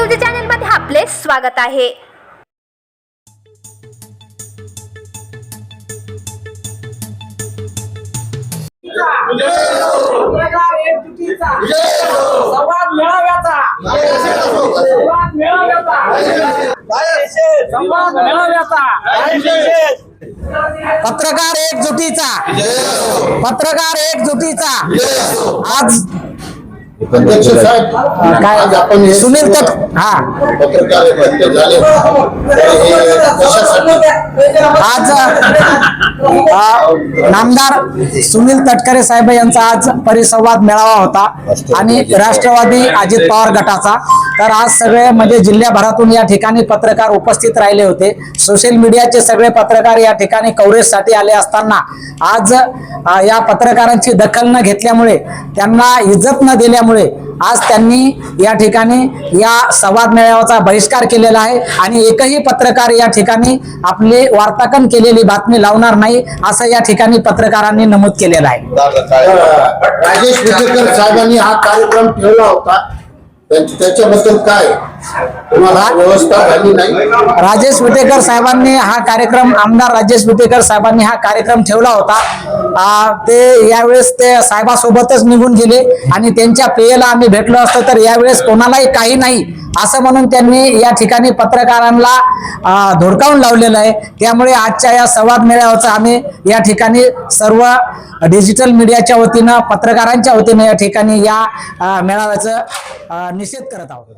आपले स्वागत आहे. पत्रकार संवाद संवाद संवाद पत्रकार एकजुटीचा. पत्रकार एकजुटीचा. आज अध्यक्ष साहेब काय? आज आपण हे सुनील तट हा. पत्रकार हत्या झाले. तर हे कशासाठी? आज नामदार सुनील तटकरे साहेब यांचा आज परिसंवाद मेळावा होता. आणि राष्ट्रवादी अजित पवार गटाचा. तर आज सगळे म्हणजे जिल्ह्याभरातून या ठिकाणी पत्रकार उपस्थित राहिले होते. सोशल मीडियाचे सगळे पत्रकार या ठिकाणी कव्हरेजसाठी आले असताना आज या पत्रकारांची दखल न घेतल्यामुळे त्यांना इज्जत न दिल्यामुळे आज त्यांनी या ठिकाणी या संवाद मेळाव्याचा बहिष्कार केलेला आहे आणि एकही पत्रकार या ठिकाणी आपली वार्ताकन केलेली बातमी लावणार नाही असं या ठिकाणी पत्रकारांनी नमूद केलेलं आहे. राजेश विजेकर साहेबांनी हा कार्यक्रम ठेवला होता. त्याच्याबद्दल काय? व्यवस्था झाली नाही. राजेश विटेकर साहेबांनी हा कार्यक्रम आमदार राजेश विटेकर साहेबांनी हा कार्यक्रम ठेवला होता. आ, ते यावेळेस ते साहेबासोबतच निघून गेले आणि त्यांच्या पेयला आम्ही भेटलो असतो तर यावेळेस कोणालाही काही नाही असं म्हणून त्यांनी या ठिकाणी पत्रकारांना धोडकावून लावलेलं आहे. त्यामुळे आजच्या या संवाद मेळाव्याचं आम्ही या ठिकाणी सर्व डिजिटल मीडियाच्या वतीनं पत्रकारांच्या वतीनं या ठिकाणी या मेळाव्याचं निषेध करत आहोत.